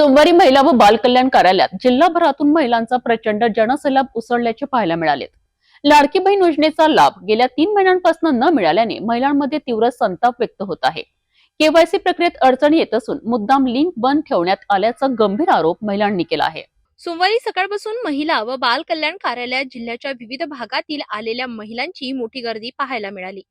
सोमवारी महिला व बाल कल्याण कार्यालयात जिल्हाभरातून महिलांचा प्रचंड जनसलाभ उसळल्याचे पाहायला मिळाले लाडकी बहीण योजनेचा लाभ गेल्या तीन महिन्यांपासून न मिळाल्याने महिलांमध्ये तीव्र संताप व्यक्त होत आहे. केवायसी प्रक्रियेत अडचणी येत असून मुद्दाम लिंक बंद ठेवण्यात आल्याचा गंभीर आरोप महिलांनी केला आहे. सोमवारी सकाळपासून महिला व बाल कल्याण कार्यालयात जिल्ह्याच्या विविध भागातील आलेल्या महिलांची मोठी गर्दी पाहायला मिळाली.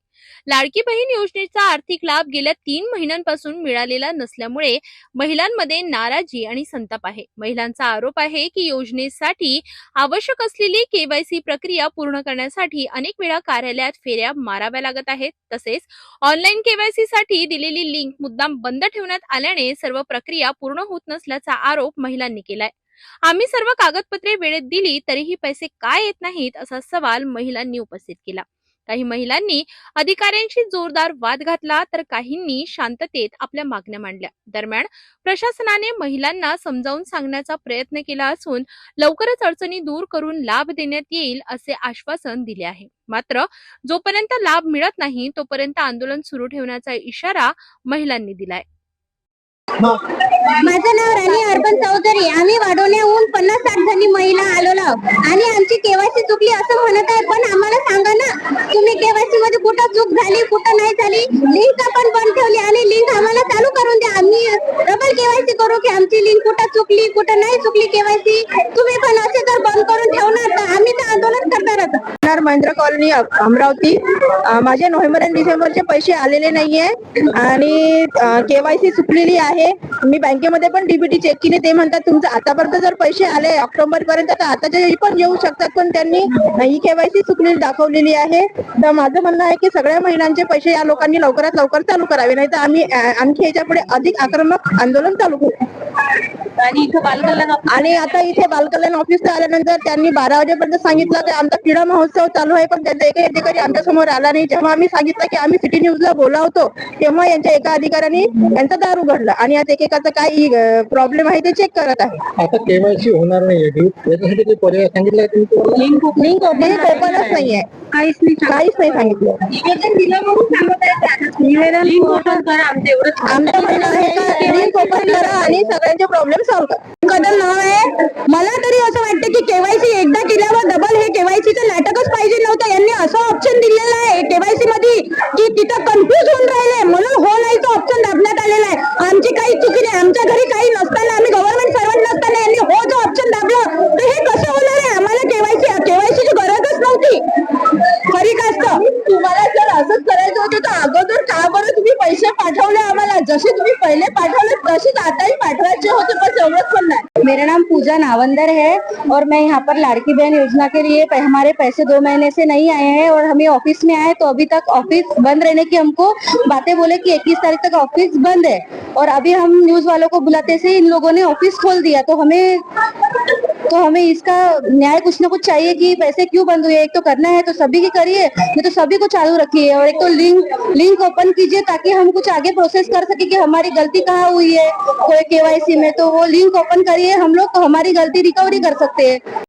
लाडकी बहीण योजनेचा आर्थिक लाभ गेल्या तीन महिन्यांपासून मिळालेला नसल्यामुळे महिलांमध्ये नाराजी आणि संताप आहे. महिलांचा आरोप आहे की योजनेसाठी आवश्यक असलेली केवायसी प्रक्रिया पूर्ण करण्यासाठी अनेक वेळा कार्यालयात फेऱ्या माराव्या लागत आहेत. तसेच ऑनलाईन केवायसी साठी दिलेली लिंक मुद्दाम बंद ठेवण्यात आल्याने सर्व प्रक्रिया पूर्ण होत नसल्याचा आरोप महिलांनी केलाय. आम्ही सर्व कागदपत्रे वेळेत दिली तरीही पैसे काय येत नाहीत असा सवाल महिलांनी उपस्थित केला. काही महिलांनी अधिकाऱ्यांशी जोरदार वाद घातला तर काहींनी शांततेत आपल्या मागण्या मांडल्या. दरम्यान प्रशासनाने महिलांना समजावून सांगण्याचा प्रयत्न केला असून लवकरच अडचणी दूर करून लाभ देण्यात येईल असे आश्वासन दिले आहे. मात्र जोपर्यंत लाभ मिळत नाही तोपर्यंत आंदोलन सुरू ठेवण्याचा इशारा महिलांनी दिलाय. माझं नाव राणी अर्बन चौधरी. आम्ही वाढवण्याहून पन्नास साठ जणी महिला आलेलो. आणि आमची केवायसी चुकली असं म्हणत आहे पण आम्हाला सांगा ना तुम्ही केवायसी मध्ये कुठं चूक झाली कुठं नाही झाली? लिंक आपण बंद ठेवली आणि लिंक आम्हाला चालू करून द्या. आम्ही डबल केवायसी करू की आमची लिंक कुठं चुकली कुठं नाही चुकली केवायसी? तुम्ही पण असे जर बंद करून ठेवणार तर आम्ही तर आंदोलन करणार नर महेंद्र कॉलनी अमरावती. माझे नोव्हेंबर आणि डिसेंबरचे पैसे आलेले नाहीये. आणि केवायसी चुकलेली आहे. मी बँकेमध्ये पण डीबीटी चेक केली. ते म्हणतात तुमचं आतापर्यंत जर पैसे आले ऑक्टोबर पर्यंत तर आताच्या पण येऊ शकतात पण त्यांनी ही केवायसी चुकलेली दाखवलेली आहे. तर माझं म्हणणं आहे की सगळ्या महिलांचे पैसे या लोकांनी लवकरात लवकर चालू करावे. नाही तर आम्ही आणखी याच्यापुढे अधिक आक्रमक आंदोलन चालू करू. आणि इथं बालकल्याण आणि आता इथे बालकल्याण ऑफिसला आल्यानंतर त्यांनी बारा वाजेपर्यंत सांगितलं की आमचा क्रीडा महोत्सव चालू आहे पण त्यांचा एकही अधिकारी आमच्यासमोर आला नाही. जेव्हा आम्ही सांगितलं की आम्ही सिटी न्यूजला बोलावतो तेव्हा यांच्या एका अधिकाऱ्याने यांचा दार उघडला. आणि आता एकेकाचा काय प्रॉब्लेम आहे ते चेक करत आहे. आता केवायसी होणार याच्यासाठी पर्याय सांगितलं? लिंक लिंक ओपनच नाहीये. काहीच नाही काहीच नाही सांगितलं. निवेदन दिलं म्हणून सांगत आहे ते. निवेदन लिंक ओपन करा आमचं एवढंच आमचं म्हणणं आहे का? लिंक ओपन करा. आणि सगळ्यांचे प्रॉब्लेम सॉल्व्ह करा. कदम नाव आहे. मला तरी असं वाटतं की केवायसी एकदा केल्यावर डबल हे केवायसीचं नाटकच पाहिजे नव्हतं. यांनी असं ऑप्शन दिलेलं आहे केवायसी मध्ये की तिथं कन्फ्युज होऊन राहिले म्हणून हो नाहीचं ऑप्शन दाबण्यात आलेलं आहे. आमची काही चुकी नाही. आमच्या घरी काही नसताना आम्ही गव्हर्नमेंट सर्वंट नसताना यांनी हो जो ऑप्शन दाबलं तर हे कसं होणार आहे? आम्हाला केवायसी केवायसीची गरजच नव्हती. जसे तुम्ही पहिले पाठवले तसेच आताही पाठवायचे होते बस एवढंच पण नाही. मेरा नाम पूजा नावंदर है और मैं यहाँ पर लाड़की बहन योजना के लिए हमारे पैसे दो महीने से नहीं आए हैं और हमें ऑफ़िस में आए तो अभी तक ऑफ़िस बंद रहने की हमको बातें बोले कि 21 तारीख तक ऑफ़िस बंद है। और अभी हम न्यूज़ वालों को बुलाते से इन लोगों ने ऑफ़िस खोल दिया तो हमें तो हमें इसका न्याय कुछ ना कुछ चाहिए कि पैसे क्यों बंद हुए? एक तो करना है तो सभी की करिए, नहीं तो सभी को चालू रखिए और एक तो लिंक लिंक ओपन कीजिए ताकि हम कुछ आगे प्रोसेस कर सके कि हमारी गलती कहाँ हुई है। कोई केवाईसी में तो वो लिंक ओपन करिए, हम लोग तो हमारी गलती रिकवरी कर सकते हैं।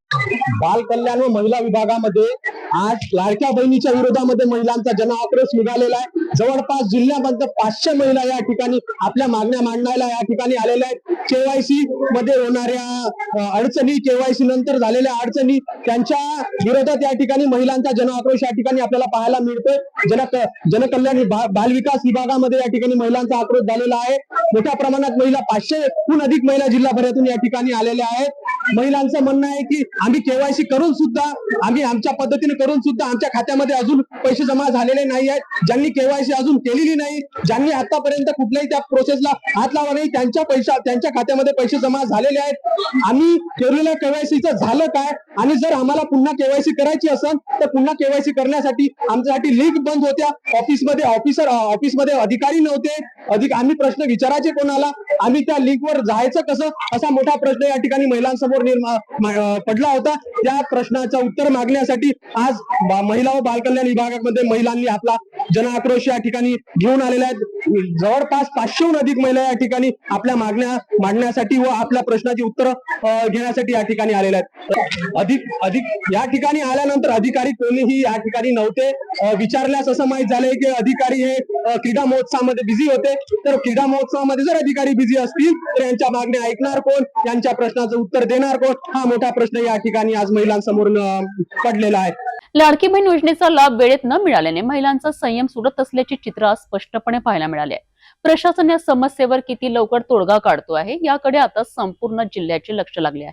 बाल कल्याण व महिला विभागामध्ये आज लाडक्या बहिणीच्या विरोधामध्ये महिलांचा जनआक्रोश निघालेला आहे. जवळपास जिल्ह्यामध्ये पाचशे महिला या ठिकाणी आपल्या मागण्या मांडायला या ठिकाणी आलेल्या आहेत. केवायसी मध्ये होणाऱ्या अडचणी केवायसी नंतर झालेल्या अडचणी त्यांच्या विरोधात या ठिकाणी महिलांचा जनआक्रोश या ठिकाणी आपल्याला पाहायला मिळतोय. जन जनकल्याण बालविकास विभागामध्ये या ठिकाणी महिलांचा आक्रोश झालेला आहे. मोठ्या प्रमाणात महिला पाचशेहून अधिक महिला जिल्हाभरातून या ठिकाणी आलेल्या आहेत. महिलांचं म्हणणं आहे की आम्ही केवायसी करून सुद्धा आम्ही आमच्या पद्धतीने करून सुद्धा आमच्या खात्यामध्ये अजून पैसे जमा झालेले नाही आहेत. ज्यांनी केवायसी अजून केलेली नाही ज्यांनी आतापर्यंत कुठल्याही त्या प्रोसेसला हात लावा नाही त्यांच्या पैसा त्यांच्या खात्यामध्ये पैसे जमा झालेले आहेत. आम्ही केलेल्या केवायसीचं झालं काय? आणि जर आम्हाला पुन्हा केवायसी करायची असेल तर पुन्हा केवायसी करण्यासाठी आमच्यासाठी लिंक बंद होत्या. ऑफिसमध्ये ऑफिसर ऑफिसमध्ये अधिकारी नव्हते. अधिक आम्ही प्रश्न विचारायचे कोणाला? आम्ही त्या लिंकवर जायचं कसं? असा मोठा प्रश्न या ठिकाणी महिलांसमोर समोर पडला होता. त्या प्रश्नाचं उत्तर मागण्यासाठी आज महिला व बालकल्याण विभागामध्ये महिलांनी आपला जनआक्रोश या ठिकाणी घेऊन आलेले आहेत. जवळपास पाचशेहून अधिक महिला या ठिकाणी आपल्या मागण्या मांडण्यासाठी व आपल्या प्रश्नाची उत्तर घेण्यासाठी या ठिकाणी आलेल्या आहेत. अधिक अधिक या ठिकाणी आल्यानंतर अधिकारी कोणीही या ठिकाणी नव्हते. विचारल्यास असं माहीत झालंय की अधिकारी हे क्रीडा महोत्सवामध्ये बिझी होते. तर क्रीडा महोत्सवामध्ये जर अधिकारी बिझी असतील तर यांच्या मागण्या ऐकणार कोण? यांच्या प्रश्नाचं उत्तर देणार कोण? हा मोठा प्रश्न या ठिकाणी आज महिलांसमोर पडलेला आहे. लाडकी बहीण योजनेचा लाभ वेळेत न मिळाल्याने महिलांचा संयम सुरत असल्याचे चित्र आज स्पष्टपणे पाहायला मिळाले. प्रशासन या समस्येवर किती लवकर तोडगा काढतो आहे याकडे आता संपूर्ण जिल्ह्याचे लक्ष लागले आहे.